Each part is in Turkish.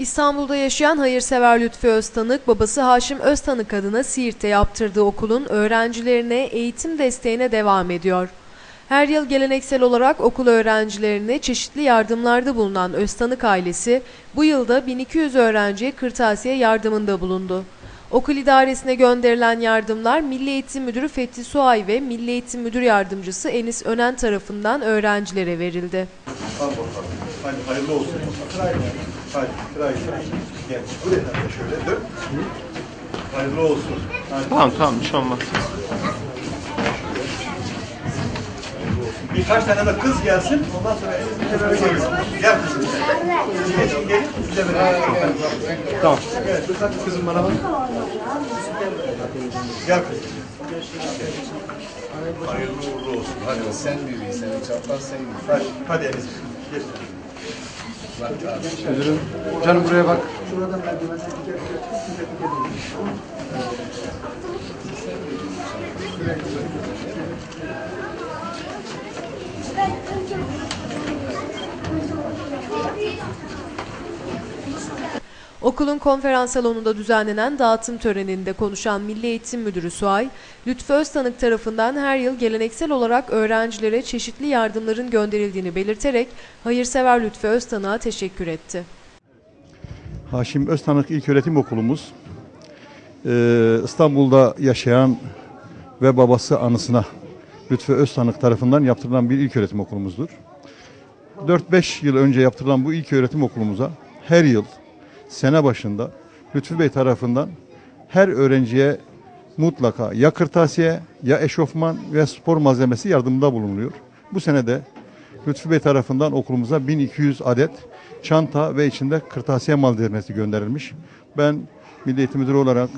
İstanbul'da yaşayan hayırsever Lütfi Öztanık, babası Haşim Öztanık adına Siirt'te yaptırdığı okulun öğrencilerine eğitim desteğine devam ediyor. Her yıl geleneksel olarak okul öğrencilerine çeşitli yardımlarda bulunan Öztanık ailesi bu yılda 1200 öğrenciye kırtasiye yardımında bulundu. Okul idaresine gönderilen yardımlar Milli Eğitim Müdürü Fethi Suay ve Milli Eğitim Müdür Yardımcısı Enis Önen tarafından öğrencilere verildi. Hadi hayırlı olsun. Hadi, hadi, hadi. Gel. Buraya da şöyle dön. Hayırlı olsun. Hadi. Tamam tamam bir şey olmaz. Birkaç tane de kız gelsin. Ondan sonra elinizle böyle gelin. Gel kızım. Gelin, gelin. Size beraber. Tamam. Evet, hadi kızım bana bak. Gel kızım. Hayırlı uğurlu olsun. Hadi. Sen büyüğün, senin çapraz sen büyüğün. Hadi, hadi Enis. Geç. Müdürüm, canım buraya bak. Okulun konferans salonunda düzenlenen dağıtım töreninde konuşan Milli Eğitim Müdürü Suay, Lütfü Öztanık tarafından her yıl geleneksel olarak öğrencilere çeşitli yardımların gönderildiğini belirterek hayırsever Lütfü Öztanık'a teşekkür etti. Haşim Öztanık İlköğretim Okulumuz eee, İstanbul'da yaşayan ve babası anısına Lütfü Öztanık tarafından yaptırılan bir ilköğretim okulumuzdur. 4-5 yıl önce yaptırılan bu ilköğretim okulumuza her yıl sene başında Lütfü Bey tarafından her öğrenciye mutlaka ya kırtasiye ya eşofman ve spor malzemesi yardımında bulunuyor. Bu sene de Lütfü Bey tarafından okulumuza 1200 adet çanta ve içinde kırtasiye malzemesi gönderilmiş. Ben Milli Eğitim Müdürü olarak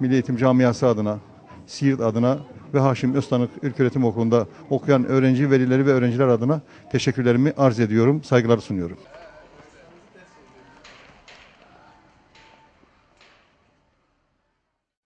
Milli Eğitim Camiası adına, Siirt adına ve Haşim Öztanık İlköğretim Okulu'nda okuyan öğrenci velileri ve öğrenciler adına teşekkürlerimi arz ediyorum, saygılar sunuyorum.